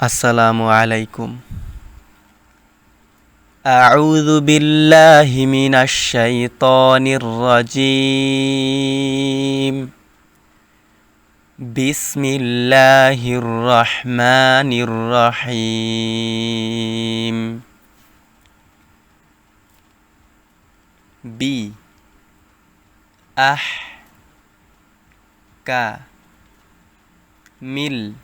আসসালামু আলাইকুম أعوذ بالله من الشيطان الرجيم بسم الله الرحمن الرحيم بي أح কা মিল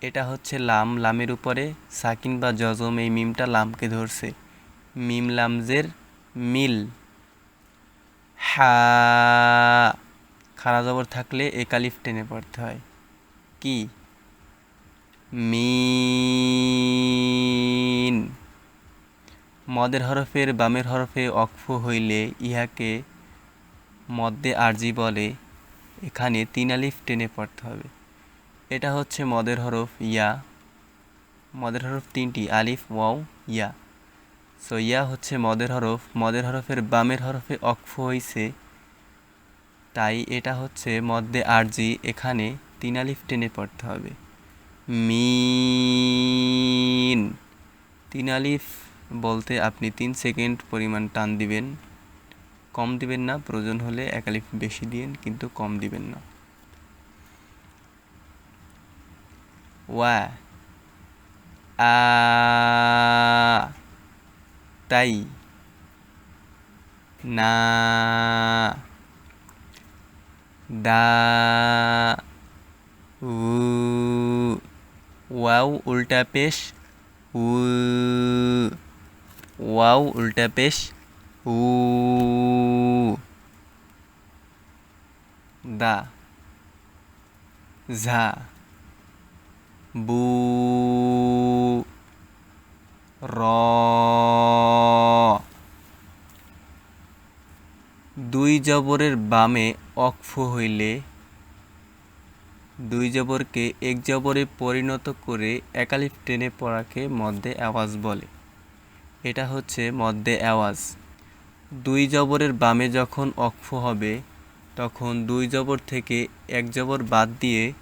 এটা হচ্ছে লাম, লামের উপরে সাকিন বা জজম এই মিমটা লামকে ধরছে। মিম লামজের মিল। হা। খারা জবর থাকলে একালিফ টেনে পড়তে হয়। কি? মিন। মদের হরফের বামের হরফে অক্ফ হইলে ইহাকে মদ্দে আরজি বলে। এখানে তিন আলিফ টেনে পড়তে হবে। এটা হচ্ছে মদের হরফ ইয়া। মদের হরফ তিনটি, আলিফ, ওয়াও, ইয়া। সো ইয়া হচ্ছে মদের হরফ। মদের হরফের বামের হরফে অক্ষ হয়েছে তাই এটা হচ্ছে মদ্যে আরজি। এখানে তিন আলিফ টেনে পড়তে হবে। মিন। তিন আলিফ বলতে আপনি তিন সেকেন্ড পরিমাণ টান দিবেন। কম দিবেন না, প্রয়োজন হলে এক আলিফ বেশি দিন কিন্তু কম দিবেন না। ওয়া আ তাই না দা উ ওয়াও উল্টা পেশ উ ওয়াও উল্টা পেশ উ দা ঝা বু, র, দুই জবরের বামে অক্ফ হইলে দুই জবরকে এক জবরে পরিণত করে একালিফ টেনে পড়াকে মধ্যে আওয়াজ বলে। এটা হচ্ছে মধ্যে আওয়াজ। দুই জবরের বামে যখন অক্ফ হবে, তখন দুই জবর থেকে এক জবর বাদ দিয়ে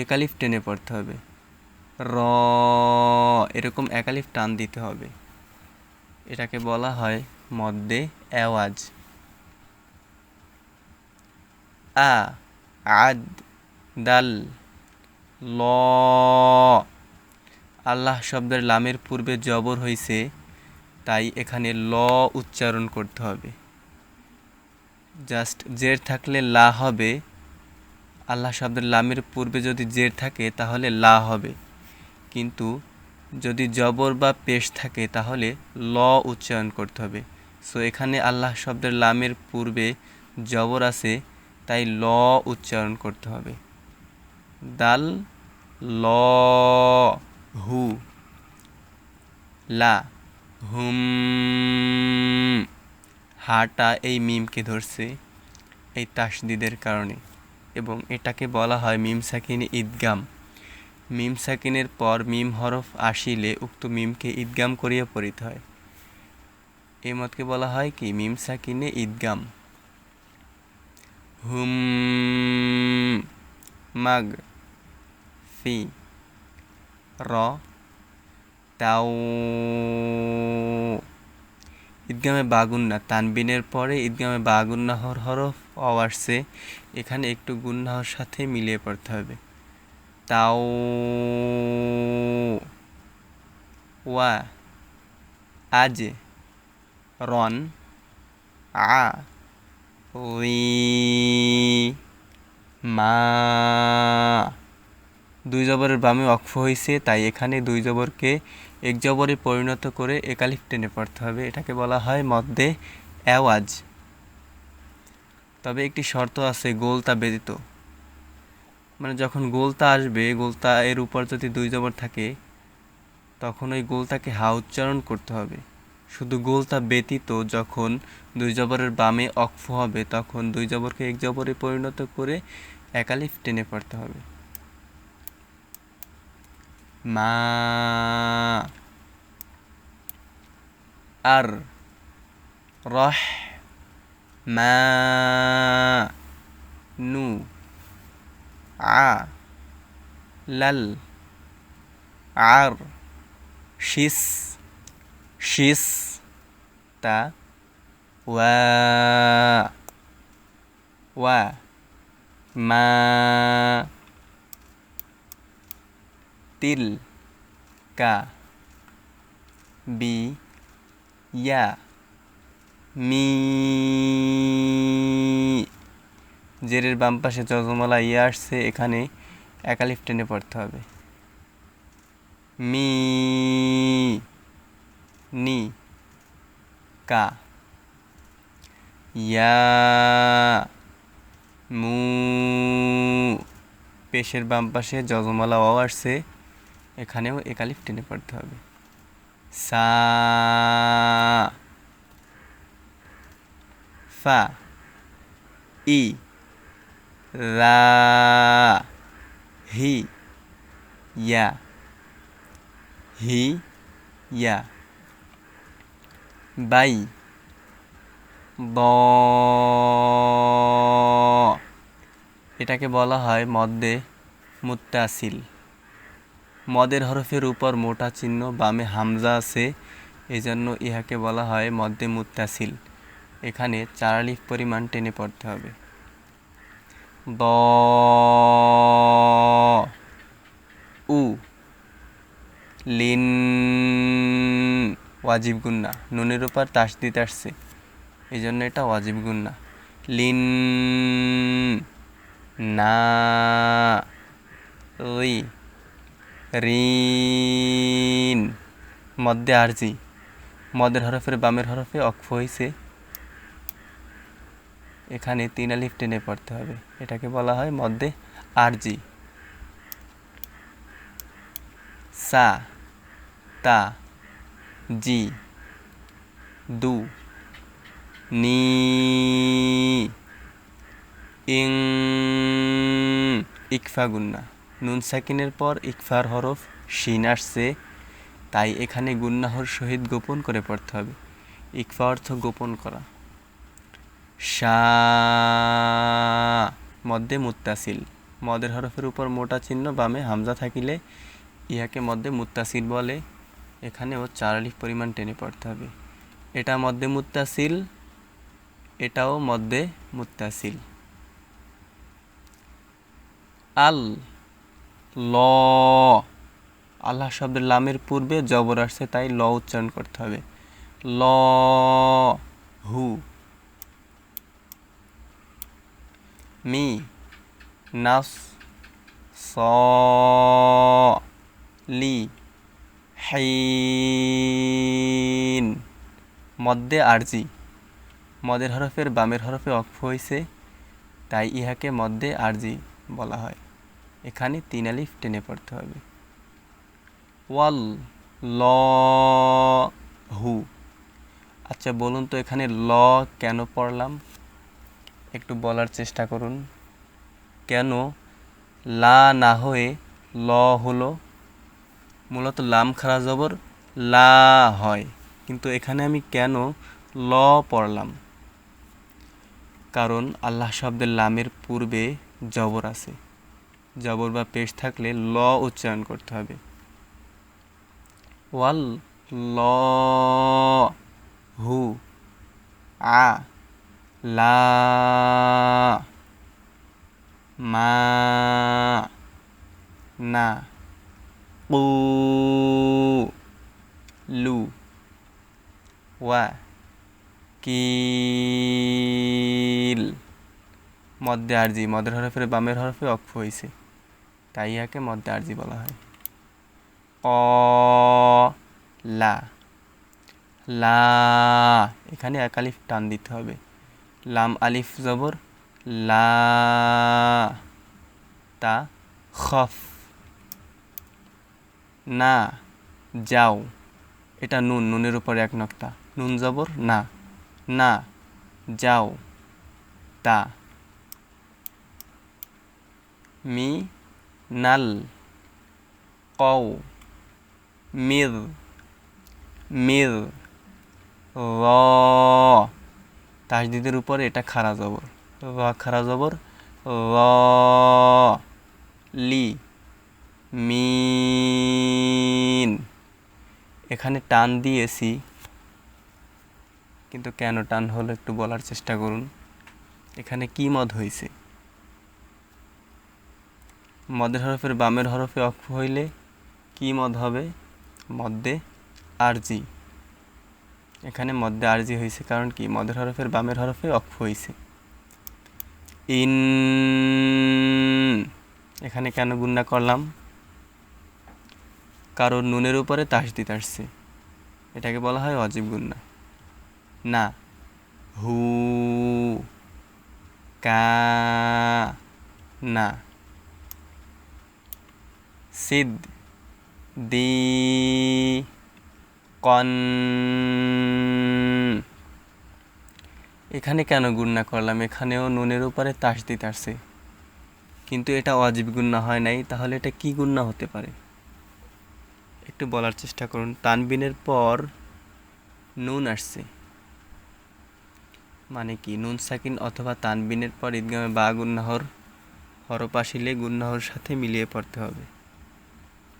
একালিফ টেনে পড়তে হবে। র, এরকম একালিফ টান দিতে হবে। এটাকে বলা হয় মদ্দে আওয়াজ আ, আদ, দাল, ল। আল্লাহ শব্দের লামের পূর্বে জবর হইছে, তাই এখানে ল উচ্চারণ করতে হবে। জাস্ট জের থাকলে লা হবে আল্লাহ শব্দের লামের পূর্বে যদি জের থাকে, তাহলে লা হবে। কিন্তু যদি জবর বা পেশ থাকে, তাহলে ল উচ্চারণ করতে হবে। সো, এখানে আল্লাহ শব্দের লামের পূর্বে জবর আছে, তাই ল উচ্চারণ করতে হবে। দাল, ল, হু, লা, হুম, হাটা এই মিমকে ধরছে এই তাসদিদের কারণে। এবং এটাকে বলা হয় মিম সাকিনে ঈদগাম। মিম সাকিনের পর মিম হরফ আসিলে উক্ত মিমকে ঈদগাম করিয়া পড়িতে হয়। এই মতকে বলা হয় কি? মিম সাকিনে ঈদগাম। হুম, মাগ, ফি, র, তাও ঈদগামে বাগুন্না, তানবিনের পরে ঈদগামে বাগুন্নাহর হরফ আসছে। এখানে একটু গুন্নাহর সাথে মিলিয়ে পড়তে হবে। তাও ওয়া, আজ, রন, আ উই মা। দুই জবরের বামে অক্ষ হয়েছে তাই এখানে দুই জবরকে এক জবরে পরিণত করে একালিফ টেনে পড়তে হবে। এটাকে বলা হয় মধ্যে অ্যাওয়াজ তবে একটি শর্ত আছে, গোলতা ব্যতীত। মানে যখন গোলতা আসবে, গোলতা এর উপর যদি দুই জবর থাকে, তখন ওই গোলতাকে হা উচ্চারণ করতে হবে। শুধু গোলতা ব্যতীত যখন দুই জবরের বামে অক্ফ হবে, তখন দুই জবরকে এক জবরে পরিণত করে একালিফ টেনে পড়তে হবে। মা আর রহ মা নু আ লাল আর শিস শিস তা ওয়া ওয়া মা তিল কা বি ইয়া মি জেরের বাম পাশে যজমালা ইয়ে আসছে, এখানে একালিফ টেনে পড়তে হবে। মি নি কা ইয়া মু পেশের বাম পাশে যজমালা অ আসছে এখানেও একালিফ টেনে পড়তে হবে। সা, ফা, ই, রা, হি, ইয়া হি, ইয়া, বাই, ব, এটাকে বলা হয় মদ্দে মুত্তাসিল। মদের হরফের উপর মোটা চিহ্ন, বামে হামজা আছে। এজন্য ইহাকে বলা হয় মদ্দে মুত্তাসিল। এখানে চারালিফ পরিমাণ টেনে পড়তে হবে। দ, উ, লিন, ওয়াজিব গুন্না। নুনের উপর তাস দিতে আসছে। এই জন্য এটা ওয়াজিব গুন্না। লিন, না, রি। রিন মধ্যে আরজি মদের হরফের বামের হরফে অক্ষ হয়েছে এখানে তিন আলিফ টেনে পড়তে হবে। এটাকে বলা হয় মধ্যে আরজি সা, তা, জি, দু, নি, ইং, ইকফা গুন্না। নুন সাকিনের পর ইকফার হরফ শিন আসছে, তাই এখানে গুন্নাহর সহিত গোপন করে পড়তে হবে। ইকফা অর্থ গোপন করা। শা মধ্যে মুত্তাসিল। মদের হরফের উপর মোটা চিহ্ন বামে হামজা থাকিলে ইহাকে মধ্যে মুত্তাসিল বলে। এখানেও চার আলিফ পরিমাণ টেনে পড়তে হবে। এটা মধ্যে মুত্তাসিল, এটাও মধ্যে মুত্তাসিল। আল ল। আল্লাহ শব্দের লামের পূর্বে জবর আসছে, তাই ল উচ্চারণ করতে হবে। ল, হু। মি নাস স। লি হাইন মধ্যে আরজি। মদের হরফের বামের হরফে অক্ষ হয়েছে তাই ইহাকে মধ্যে আরজি বলা হয়। এখানে তিন আলিফ টেনে পড়তে হবে। ওয়াল, ল, হু। আচ্ছা বলুন তো এখানে ল কেন পড়লাম? একটু বলার চেষ্টা করুন। কেন লা না হয়ে ল হলো? মূলত লাম, খারা, জবর, লা হয়। কিন্তু এখানে আমি কেন ল পড়লাম? কারণ আল্লাহ শব্দের লামের পূর্বে জবর আছে। জবর বা পেশ থাকলে ল উচ্চারণ করতে হবে। ওয়াল ল, হু, আ, লা, মা, না কু লু, ওয়া, কিল। মধ্যে আরজি মদের হরফের বামের হরফে অক্ষ হয়েছে তাই ইয়াকে মধ্যে আরজি বলা হয়। অ, লা। লা, এখানে এক আলিফ টান দিতে হবে। লাম আলিফ জবর, লা, তা, খফ। না, যাও। এটা নুন, নুনের উপর এক নক্তা। নুন জবর, না। না, যাও। তা। মি নাল, কও, মির মির, র। তাসদিদের উপরে এটা খারা জবর। র খারা জবর, র। লি, মিন। এখানে টান দিয়েছি, কিন্তু কেন টান হলো একটু বলার চেষ্টা করুন। এখানে কি মদ হয়েছে মদের হরফের বামের হরফে অক্ষ হইলে কি মদ হবে? মদ্যে আরজি। এখানে মদ্যে আরজি হয়েছে কারণ কি? মদের হরফের বামের হরফে অক্ষ হয়েছে ইন এখানে কেন গুন্না করলাম? কারণ নুনের উপরে তাস দিতে আসছে। এটাকে বলা হয় অজীব গুন্না না। হু, কা, না। সিদ দি কন এখানে কেন গুন্না করলাম? এখানেও নুনের উপরে তাসদিদ আসছে। কিন্তু এটা অজীব গুন্না হয় নাই? তাহলে এটা কি গুন্না হতে পারে? একটু বলার চেষ্টা করুন। তানবিনের পর নুন আসছে। মানে কি? নুন, সাকিন অথবা তানবিনের পর ঈদগামে বা গুন্নাহর হরফ আসিলে গুন্নাহর সাথে মিলিয়ে পড়তে হবে।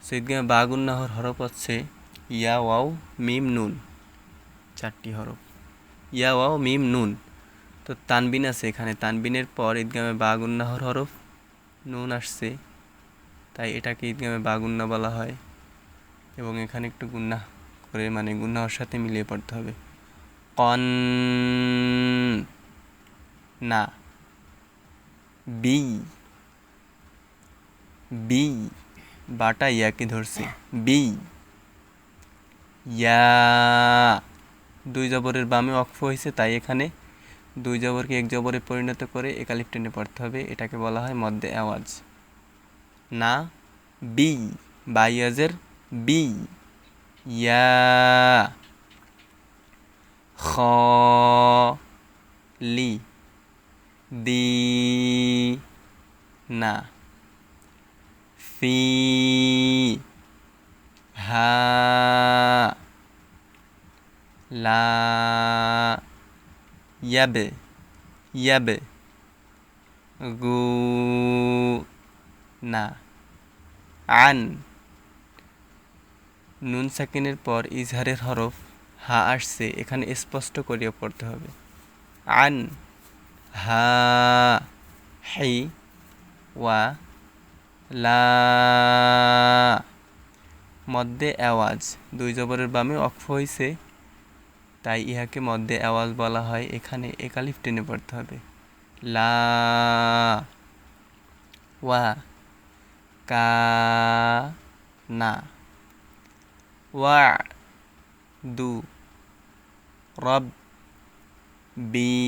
সো ঈদগামে বা গুন্নাহর হরফ হচ্ছে ইয়া, ওয়াও, মিম, নুন। চারটি হরফ। ইয়া, ওয়াও, মিম, নুন। তো তানবিন আছে এখানে। তানবিনের পর ঈদগামে বা গুন্নাহর হরফ, নুন আসছে। তাই এটাকে ঈদগামে বা গুন্না বলা হয়। এবং এখানে একটু গুন্না করে মানে গুন্নাহর সাথে মিলিয়ে পড়তে হবে। কন না। বি। বি। বাটা ইয়াকে ধরছে। বি। ইয়া। দুই জবরের বামে অক্ষ হয়েছে, তাই এখানে দুই জবরকে এক জবরে পরিণত করে একালিপ টেনে পড়তে হবে, এটাকে বলা হয় মধ্যে আওয়াজ। না। বি। বাইয়াজের বি। ইয়া। খ। লি। দি। না। ফি হা। লা। ইয়াবে। ইয়াবে। গু। না। আন। নুন সাকিনের পর ইজহারের হরফ হা আসছে, এখানে স্পষ্ট করিয়ে পড়তে হবে। আন। হা। হি। ওয়া। লা মধ্যে আওয়াজ দুই জবরের বামে অক্ষ হয়েছে তাই ইহাকে মধ্যে আওয়াজ বলা হয়। এখানে একালিফ টেনে পড়তে হবে। লা ওয়া কা না। ওয়া দু রব বি